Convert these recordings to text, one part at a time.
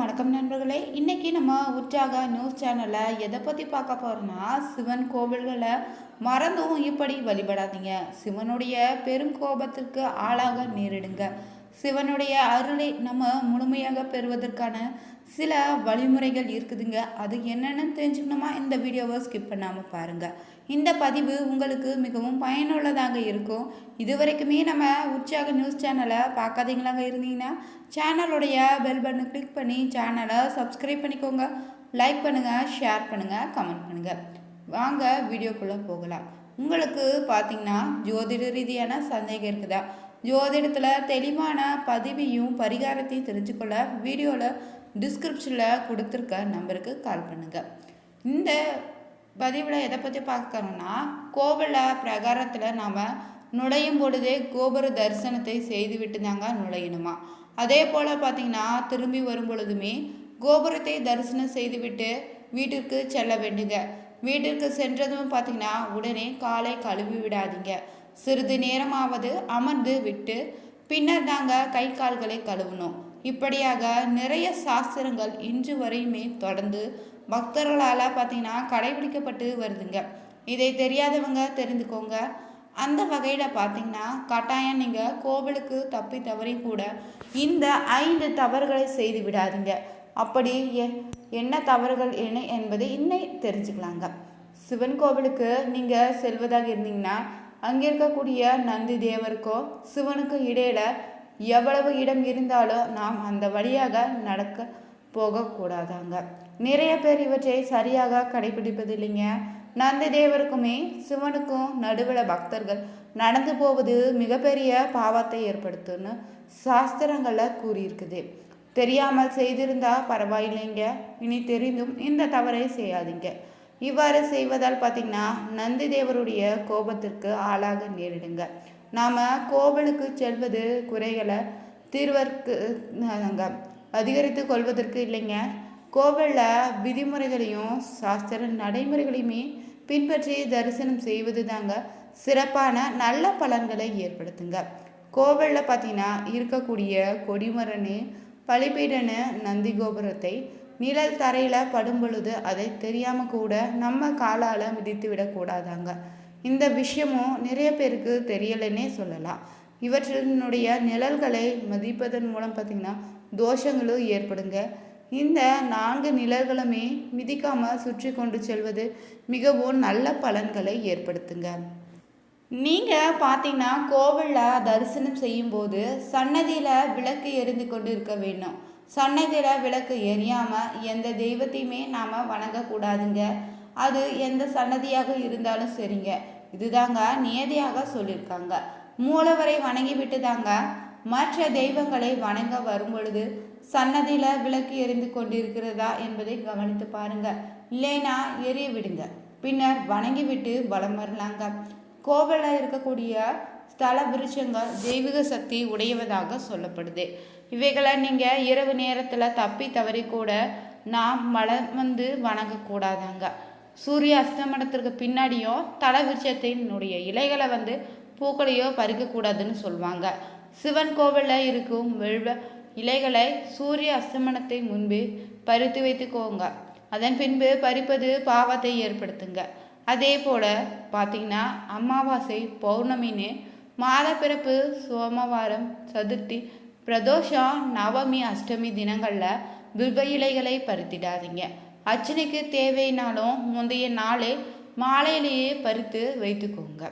வணக்கம் நண்பர்களே. இன்றைக்கி நம்ம உற்சாக நியூஸ் சேனலில் எதை பற்றி பார்க்க போகிறோம்னா சிவன் கோவில்களை மறந்தும் இப்படி வழிபடாதீங்க. சிவனுடைய பெருங்கோபத்திற்கு ஆளாக நேரிடுங்க. சிவனுடைய அருளை நம்ம முழுமையாக பெறுவதற்கான சில வழிமுறைகள் இருக்குதுங்க. அது என்னென்னு தெரிஞ்சுக்கணுமா? இந்த வீடியோவை ஸ்கிப் பண்ணாமல் பாருங்கள் இந்த பதிவு உங்களுக்கு மிகவும் பயனுள்ளதாக இருக்கும். இதுவரைக்குமே நம்ம உற்சாக நியூஸ் சேனலை பார்க்காதீங்களாக இருந்தீங்கன்னா சேனலுடைய பெல் பட்டனை கிளிக் பண்ணி சேனலை சப்ஸ்கிரைப் பண்ணிக்கோங்க. லைக் பண்ணுங்கள் ஷேர் பண்ணுங்கள் கமெண்ட் பண்ணுங்கள் வாங்க வீடியோக்குள்ளே போகலாம். உங்களுக்கு பார்த்தீங்கன்னா ஜோதிட ரீதியான சந்தேகம் இருக்குதா? ஜோதிடத்தில் தெளிவான பதிவையும் பரிகாரத்தையும் தெரிஞ்சுக்கொள்ள வீடியோவில் டிஸ்கிரிப்ஷனில் கொடுத்துருக்க நம்பருக்கு கால் பண்ணுங்கள் இந்த பதிவில் எதை பற்றி பார்க்கணும்னா கோவிலில் பிரகாரத்தில் நாம் நுழையும் பொழுதே கோபுர தரிசனத்தை செய்துவிட்டு தாங்க நுழையணுமா? அதே போல் பார்த்திங்கன்னா திரும்பி வரும் பொழுதுமே கோபுரத்தை தரிசனம் செய்துவிட்டு வீட்டிற்கு செல்ல வேண்டுங்க. வீட்டிற்கு சென்றதும் பார்த்திங்கன்னா உடனே காலை கழுவி விடாதீங்க. சிறிது நேரமாவது அமர்ந்து விட்டு பின்னர் தாங்க கை கால்களை கழுவணும். இப்படியாக நிறைய சாஸ்திரங்கள் இன்று வரையுமே தொடர்ந்து பக்தர்களால் பார்த்தீங்கன்னா கடைபிடிக்கப்பட்டு வருதுங்க. இதை தெரியாதவங்க தெரிந்துக்கோங்க. அந்த வகையில் பார்த்தீங்கன்னா கட்டாயம் நீங்கள் கோவிலுக்கு தப்பி தவறி கூட இந்த ஐந்து தவறுகளை செய்து விடாதீங்க. அப்படி எ- என்ன தவறுகள் என்ன என்பதை இன்னை தெரிஞ்சுக்கலாங்க. சிவன் கோவிலுக்கு நீங்கள் செல்வதாக இருந்தீங்கன்னா அங்கே இருக்கக்கூடிய நந்தி தேவருக்கோ சிவனுக்கு இடையில எவ்வளவு இடம் இருந்தாலும் நாம் அந்த வழியாக நடக்க போகக்கூடாதாங்க. நிறைய பேர் இவற்றை சரியாக கடைபிடிப்பது இல்லைங்க நந்தி தேவருக்குமே சிவனுக்கும் நடுவில் பக்தர்கள் நடந்து போவது மிகப்பெரிய பாவத்தை ஏற்படுத்தும்னு சாஸ்திரங்களில் கூறியிருக்குது. தெரியாமல் செய்திருந்தா பரவாயில்லைங்க. இனி தெரிந்தும் இந்த தவறை செய்யாதீங்க. இவ்வாறு செய்வதால் பார்த்தீங்கன்னா நந்தி தேவருடைய கோபத்திற்கு ஆளாக நேரிடுங்க. நாம் கோவிலுக்கு செல்வது குறைகளை தீர்வற்கு அதிகரித்து கொள்வதற்கு இல்லைங்க. கோவிலில் விதிமுறைகளையும் சாஸ்திர நடைமுறைகளையுமே பின்பற்றி தரிசனம் செய்வது தாங்க சிறப்பான நல்ல பலன்களை ஏற்படுத்துங்க. கோவிலில் பார்த்தீங்கன்னா இருக்கக்கூடிய கொடிமரனு பழிபீடனு நந்தி கோபுரத்தை நிழல் தரையில் படும் பொழுது அதை தெரியாமல் கூட நம்ம காலால் மிதித்து விடக்கூடாதாங்க. இந்த விஷயமும் நிறைய பேருக்கு தெரியலைன்னே சொல்லலாம். இவற்றினுடைய நிழல்களை மதிப்பதன் மூலம் பார்த்திங்கன்னா தோஷங்களும் ஏற்படுங்க. இந்த நான்கு நிழல்களுமே மிதிக்காமல் சுற்றி கொண்டு செல்வது மிகவும் நல்ல பலன்களை ஏற்படுத்துங்க. நீங்கள் பார்த்தீங்கன்னா கோவிலில் தரிசனம் செய்யும்போது சன்னதியில் விளக்கு எரிந்து கொண்டு இருக்க வேண்டும். சன்னதியில் விளக்கு எரியாமல் எந்த தெய்வத்தையுமே நாம் வணங்கக்கூடாதுங்க. அது எந்த சன்னதியாக இருந்தாலும் சரிங்க. இதுதாங்க நியதியாக சொல்லியிருக்காங்க மூலவரை வணங்கி விட்டு தாங்க மற்ற தெய்வங்களை வணங்க வரும்பொழுது சன்னதியில் விளக்கு எரிந்து கொண்டிருக்கிறதா என்பதை கவனித்து பாருங்க. இல்லைனா எரிய விடுங்க. பின்னர் வணங்கி விட்டு பலம் வரலாங்க. கோவிலில் இருக்கக்கூடிய ஸ்தல விருட்சங்கள் தெய்வீக சக்தி உடையவதாக சொல்லப்படுது. இவைகளை நீங்கள் இரவு நேரத்தில் தப்பி தவறி கூட நாம் மலம் வந்து வணங்கக்கூடாதாங்க. சூரிய அஸ்தமனத்திற்கு பின்னாடியும் தலை விருட்சத்தினுடைய இலைகளை வந்து பூக்களையோ பறிக்கக்கூடாதுன்னு சொல்லுவாங்க சிவன் கோவிலில் இருக்கும் வெள்வ இலைகளை சூரிய அஸ்தமனத்தை முன்பு பறித்து வைத்துக்கோங்க. அதன் பின்பு பறிப்பது பாவத்தை ஏற்படுத்துங்க. அதே போல் பார்த்தீங்கன்னா அமாவாசை பௌர்ணமின்னு மாத பிறப்பு சோமவாரம் சதுர்த்தி பிரதோஷம் நவமி அஷ்டமி தினங்களில் பில்ப இலைகளை பறித்திடாதீங்க. அர்ச்சனைக்கு தேவைனாலும் முந்தைய நாளே மாலையிலேயே பறித்து வைத்துக்கோங்க.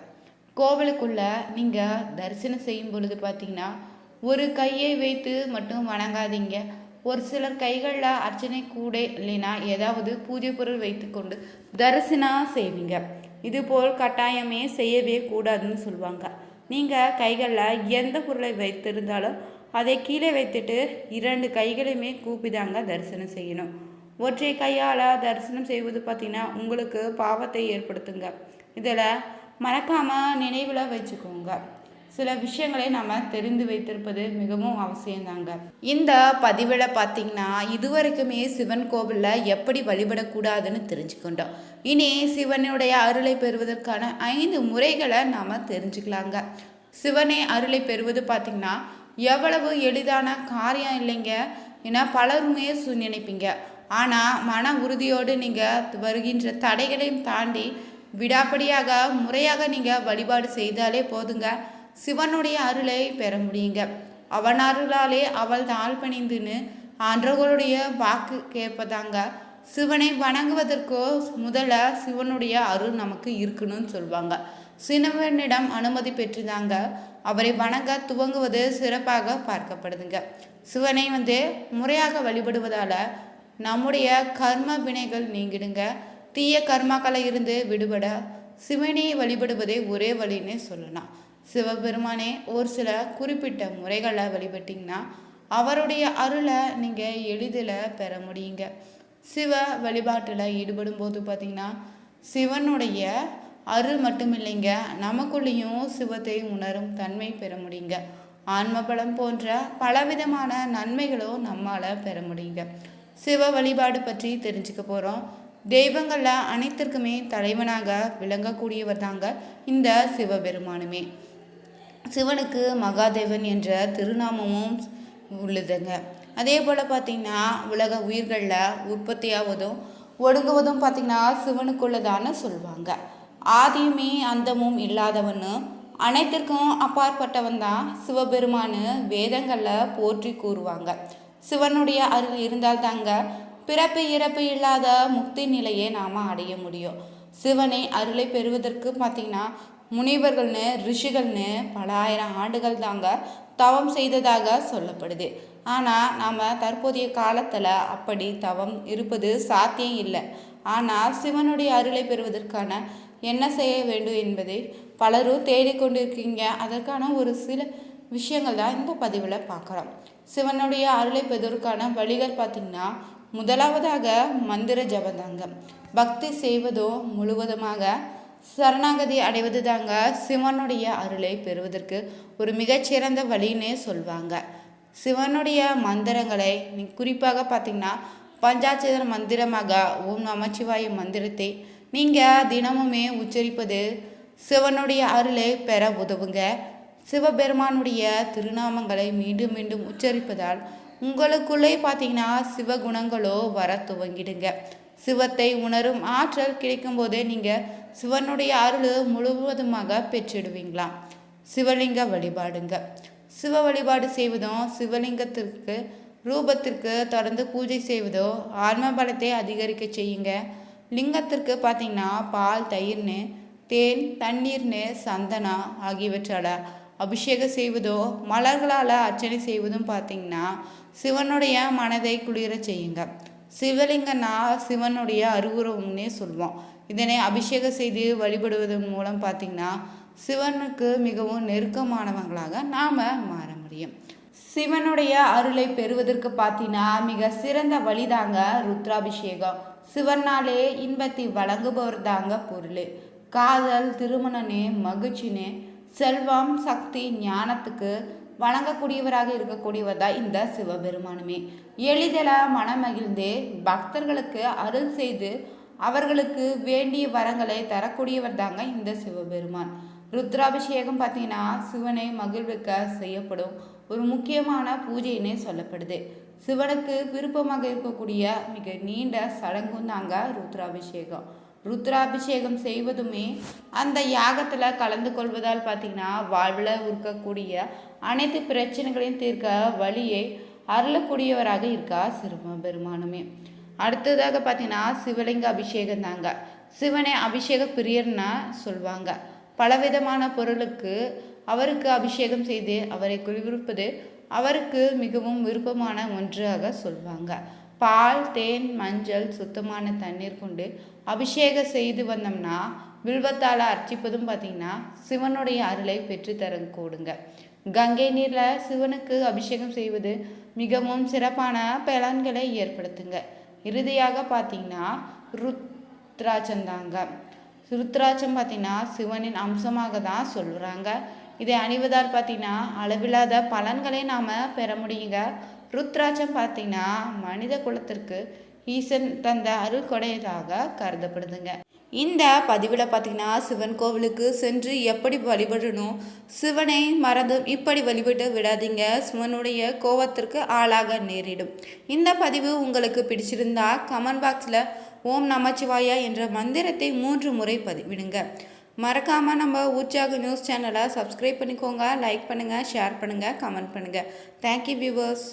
கோவிலுக்குள்ள நீங்கள் தரிசனம் செய்யும் பொழுது பார்த்தீங்கன்னா ஒரு கையை வைத்து மட்டும் வணங்காதீங்க. ஒரு சிலர் கைகளில் அர்ச்சனை கூட இல்லைன்னா ஏதாவது பூஜை பொருள் வைத்துக்கொண்டு தரிசனம் செய்வீங்க. இதுபோல் கட்டாயமே செய்யவே கூடாதுன்னு சொல்லுவாங்க. நீங்கள் கைகளில் எந்த பொருளை வைத்திருந்தாலும் அதை கீழே வைத்துட்டு இரண்டு கைகளையுமே கூப்பிதாங்க தரிசனம் செய்யணும். ஒற்றை கையால் தரிசனம் செய்வது பார்த்திங்கன்னா உங்களுக்கு பாவத்தை ஏற்படுத்துங்க. இதில் மறக்காமல் நினைவில் வச்சுக்கோங்க. சில விஷயங்களை நம்ம தெரிந்து வைத்திருப்பது மிகவும் அவசியம்தாங்க. இந்த பதிவில் பார்த்தீங்கன்னா இதுவரைக்குமே சிவன் கோவிலில் எப்படி வழிபடக்கூடாதுன்னு தெரிஞ்சுக்கொண்டோம். இனி சிவனுடைய அருளை பெறுவதற்கான ஐந்து முறைகளை நாம் தெரிஞ்சுக்கலாங்க. சிவனே அருளை பெறுவது பார்த்திங்கன்னா எவ்வளவு எளிதான காரியம் இல்லைங்க. ஏன்னா பலருமே சு- நினைப்பீங்க. ஆனால் மன உறுதியோடு நீங்கள் வருகின்ற தடைகளையும் தாண்டி விடாப்படியாக முறையாக நீங்கள் வழிபாடு செய்தாலே போதுங்க. சிவனுடைய அருளை பெற முடியுங்க. அவன் அருளாலே அவள் தாழ் பணிந்துன்னு ஆன்றவர்களுடைய வாக்கு கேட்பதாங்க. சிவனை வணங்குவதற்கோ முதல்ல சிவனுடைய அருள் நமக்கு இருக்கணும்னு சொல்லுவாங்க சிவனிடம் அனுமதி பெற்றுதாங்க. அவரை வணங்க துவங்குவது சிறப்பாக பார்க்கப்படுதுங்க. சிவனை வந்து முறையாக வழிபடுவதால் நம்முடைய கர்ம வினைகள் நீங்கிடுங்க. தீய கர்மாக்களை இருந்து விடுபட சிவனை வழிபடுவதே ஒரே வழின்னு சொல்லலாம். சிவபெருமானே ஒரு சில குறிப்பிட்ட முறைகளை வழிபட்டிங்கன்னா அவருடைய அருளை நீங்கள் எளிதில் பெற முடியுங்க. சிவ வழிபாட்டில் ஈடுபடும் போது பார்த்தீங்கன்னா சிவனுடைய அருள் மட்டும் இல்லைங்க நமக்குள்ளேயும் சிவத்தை உணரும் தன்மை பெற முடியுங்க. ஆன்மபலம் போன்ற பலவிதமான நன்மைகளும் நம்மால் பெற முடியுங்க. சிவ வழிபாடு பற்றி தெரிஞ்சுக்க போகிறோம் தெய்வங்களில் அனைத்திற்குமே தலைவனாக விளங்கக்கூடியவர் தாங்க இந்த சிவபெருமானுமே. சிவனுக்கு மகாதேவன் என்ற திருநாமமும் உள்ளதுங்க. அதே போல் பார்த்திங்கன்னா உலக உயிர்களில் உற்பத்தியாவதும் ஒடுங்குவதும் பார்த்திங்கன்னா சிவனுக்குள்ளதான சொல்லுவாங்க ஆதியுமே அந்தமும் இல்லாதவனு அனைத்திற்கும் அப்பாற்பட்டவன் தான் சிவபெருமானு வேதங்களில் போற்றி கூறுவாங்க. சிவனுடைய அருள் இருந்தால் தாங்க பிறப்பு இறப்பு இல்லாத முக்தி நிலையை நாம் அடைய முடியும். சிவனை அருளை பெறுவதற்கு பார்த்திங்கன்னா முனிவர்கள்னு ரிஷிகள்னு பல ஆயிரம் ஆண்டுகள் தாங்க தவம் செய்ததாக சொல்லப்படுது. ஆனால் நாம் தற்போதைய காலத்தில் அப்படி தவம் இருப்பது சாத்தியம் இல்லை. ஆனால் சிவனுடைய அருளை பெறுவதற்கான என்ன செய்ய வேண்டும் என்பதை பலரும் தேடிக்கொண்டிருக்கீங்க. அதற்கான ஒரு சில விஷயங்கள் தான் இந்த பதிவில் பார்க்குறோம். சிவனுடைய அருளை பெறுவதற்கான வழிகள் பார்த்திங்கன்னா முதலாவதாக மந்திர ஜபந்தாங்க பக்தி செய்வதோ முழுவதுமாக சரணாகதி அடைவது தாங்க சிவனுடைய அருளை பெறுவதற்கு ஒரு மிகச்சிறந்த வழின்னே சொல்வாங்க. சிவனுடைய மந்திரங்களை நீ குறிப்பாக பார்த்திங்கன்னா பஞ்சாட்சர மந்திரமாக ஓம் நமச்சிவாய மந்திரத்தை நீங்கள் தினமுமே உச்சரிப்பது சிவனுடைய அருளை பெற உதவுங்க. சிவபெருமானுடைய திருநாமங்களை மீண்டும் மீண்டும் உச்சரிப்பதால் உங்களுக்குள்ளே பார்த்தீங்கன்னா சிவகுணங்களோ வர துவங்கிடுங்க. சிவத்தை உணரும் ஆற்றல் கிடைக்கும் போதே நீங்கள் சிவனுடைய அருள் முழுவதுமாக பெற்றிடுவீங்களாம் சிவலிங்க வழிபாடுங்க. சிவ வழிபாடு செய்வதும் சிவலிங்கத்திற்கு ரூபத்திற்கு தொடர்ந்து பூஜை செய்வதோ ஆன்ம பலத்தை அதிகரிக்க செய்யுங்க. லிங்கத்திற்கு பார்த்தீங்கன்னா பால் தயிர்னு தேன் தண்ணீர்னு சந்தனா ஆகியவற்றால் அபிஷேகம் செய்வதோ மலர்களால் அர்ச்சனை செய்வதும் பார்த்தீங்கன்னா சிவனுடைய மனதை குளிர செய்யுங்க. சிவலிங்கனா சிவனுடைய அருவுருவம்னே சொல்லுவோம் இதனை அபிஷேகம் செய்து வழிபடுவதன் மூலம் பார்த்தீங்கன்னா சிவனுக்கு மிகவும் நெருக்கமானவங்களாக நாம் மாற முடியும். சிவனுடைய அருளை பெறுவதற்கு பார்த்தீங்கன்னா மிக சிறந்த வழிதாங்க ருத்ராபிஷேகம். சிவனாலே இன்பத்தை வழங்குபவர் தாங்க பொருள். காதல் திருமணனே மகிழ்ச்சினே செல்வம் சக்தி ஞானத்துக்கு வழங்கக்கூடியவராக இருக்கக்கூடியவர் தான் இந்த சிவபெருமானுமே. எளிதலாக மனமகிழ்ந்து பக்தர்களுக்கு அருள் செய்து அவர்களுக்கு வேண்டிய வரங்களை தரக்கூடியவர் தாங்க இந்த சிவபெருமான். ருத்ராபிஷேகம் பார்த்தீங்கன்னா சிவனை மகிழ்விக்க செய்யப்படும் ஒரு முக்கியமான பூஜைன்னே சொல்லப்படுது. சிவனுக்கு விருப்பமாக இருக்கக்கூடிய மிக நீண்ட சடங்கும் தாங்க ருத்ராபிஷேகம். ருத்ராபிஷேகம் செய்வதுமே அந்த யாகத்தில் கலந்து கொள்வதால் பார்த்தீங்கன்னா வாழ்வில் இருக்கக்கூடிய அனைத்து பிரச்சனைகளையும் தீர்க்க வழியை அருளக்கூடியவராக இருக்கா சிவபெருமானுமே அடுத்ததாக பார்த்தீங்கன்னா சிவலிங்க அபிஷேகம் தாங்க. சிவனை அபிஷேக பிரியர்னா சொல்லுவாங்க பலவிதமான பொருளுக்கு அவருக்கு அபிஷேகம் செய்து அவரை குளிர்விப்பது அவருக்கு மிகவும் விருப்பமான ஒன்றாக சொல்வாங்க. பால் தேன் மஞ்சள் சுத்தமான தண்ணீர் கொண்டு அபிஷேகம் செய்து வந்தோம்னா வில்வத்தால் அர்ச்சிப்பதும் பார்த்திங்கன்னா சிவனுடைய அருளை பெற்றுத்தர கூடுங்க. கங்கை நீரில் சிவனுக்கு அபிஷேகம் செய்வது மிகவும் சிறப்பான பலன்களை ஏற்படுத்துங்க. இறுதியாக பார்த்தீங்கன்னா ருத்ராட்சம் தாங்க ருத்ராட்சம் பார்த்தீங்கன்னா சிவனின் அம்சமாக தான் சொல்கிறாங்க இதை அணிவதால் பார்த்தீங்கன்னா அளவில்லாத பலன்களை நாம் பெற முடியுங்க. ருத்ராட்சம் பார்த்தீங்கன்னா மனித குலத்திற்கு ஈசன் தந்த அருள் கொடையதாக கருதப்படுதுங்க. இந்த பதிவில் பார்த்தீங்கன்னா சிவன் கோவிலுக்கு சென்று எப்படி வழிபடணும் சிவனை மறந்து இப்படி வழிபட்டு விடாதீங்க. சிவனுடைய கோவத்திற்கு ஆளாக நேரிடும். இந்த பதிவு உங்களுக்கு பிடிச்சிருந்தா கமெண்ட் பாக்ஸில் ஓம் நமச்சிவாயா என்ற மந்திரத்தை மூன்று முறை பதிவிடுங்க. மறக்காமல் நம்ம உற்சாக நியூஸ் சேனலை சப்ஸ்கிரைப் பண்ணிக்கோங்க லைக் பண்ணுங்கள் ஷேர் பண்ணுங்கள் கமெண்ட் பண்ணுங்கள் தேங்க்யூ வியூவர்ஸ்